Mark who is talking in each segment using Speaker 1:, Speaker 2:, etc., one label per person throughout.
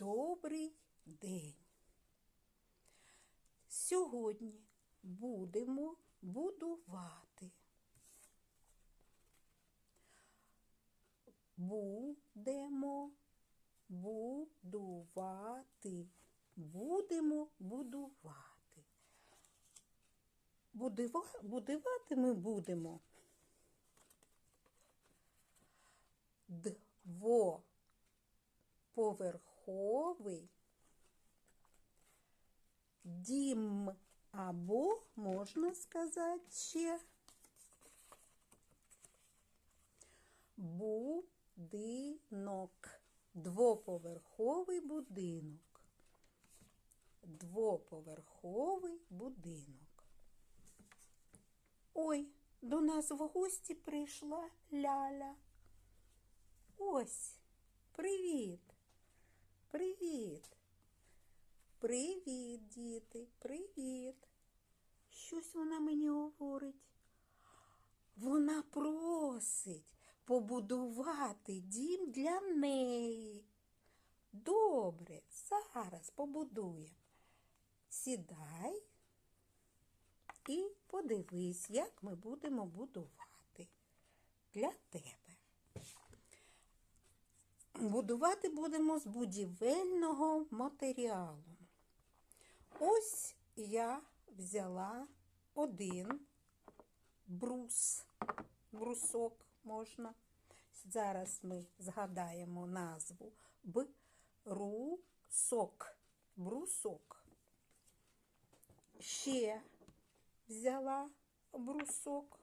Speaker 1: Добрий день. Сьогодні будемо будувати. Будемо будувати. Будемо будувати. Будувати ми будемо. Двоповерховий дім або, можна сказати, ще будинок. Двоповерховий будинок. Двоповерховий будинок. Ой, до нас в гості прийшла Ляля. Ось. Привіт. Привіт, діти, привіт. Щось вона мені говорить. Вона просить побудувати дім для неї. Добре, зараз побудуємо. Сідай і подивись, як ми будемо будувати для тебе. Будувати будемо з будівельного матеріалу. Ось я взяла один брус, брусок можна. Зараз ми згадаємо назву брусок. Брусок. Ще взяла брусок.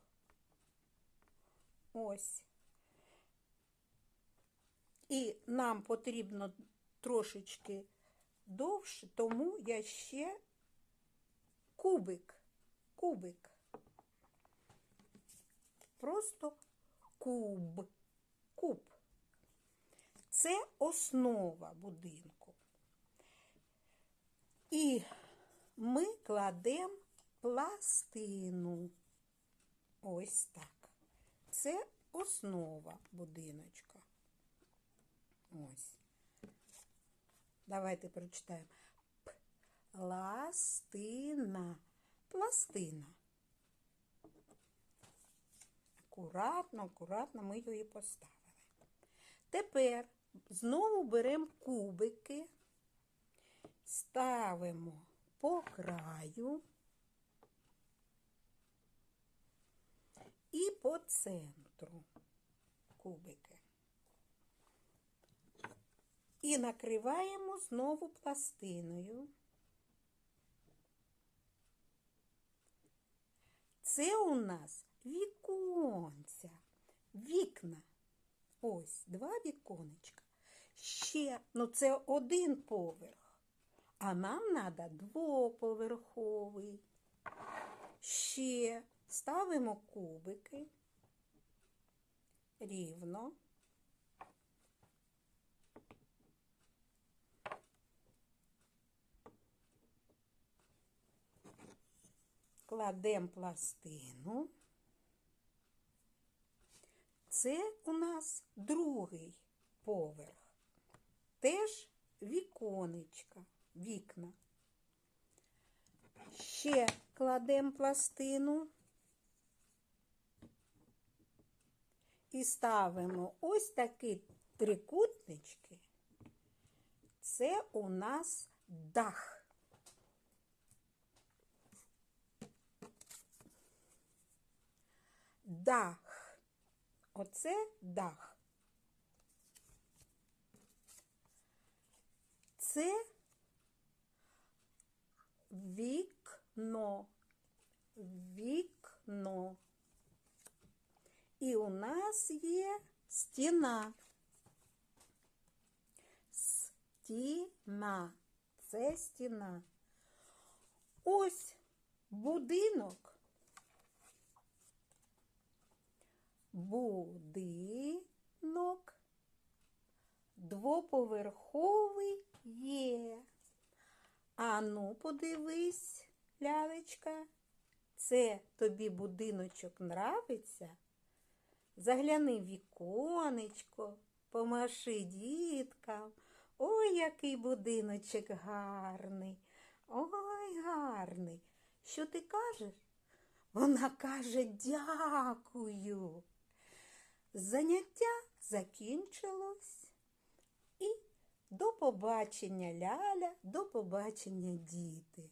Speaker 1: Ось. І нам потрібно трошечки довше, тому я ще кубик. Кубик. Просто куб. Куб. Це основа будинку. І ми кладемо пластину. Ось так. Це основа будиночка. Ось. Давайте прочитаємо. Пластина. Пластина. Акуратно, акуратно ми її поставили. Тепер знову беремо кубики, ставимо по краю і по центру кубики. І накриваємо знову пластиною. Це у нас віконця, вікна. Ось два віконечка. Ще, ну це один поверх, а нам треба двоповерховий. Ще ставимо кубики рівно. Кладемо пластину. Це у нас другий поверх. Теж віконечка, вікна. Ще кладемо пластину і ставимо ось такі трикутнички. Це у нас дах. Дах. Оце дах. Це вікно. Вікно. І у нас є стіна. Стіна. Це стіна. Ось будинок. Будинок двоповерховий є. А ну, подивись, лялечка, це тобі будиночок нравиться? Загляни в віконечко, помаши діткам. Ой, який будиночок гарний. Ой, гарний. Що ти кажеш? Вона каже дякую. Заняття закінчилось. І до побачення, Ляля, до побачення, діти.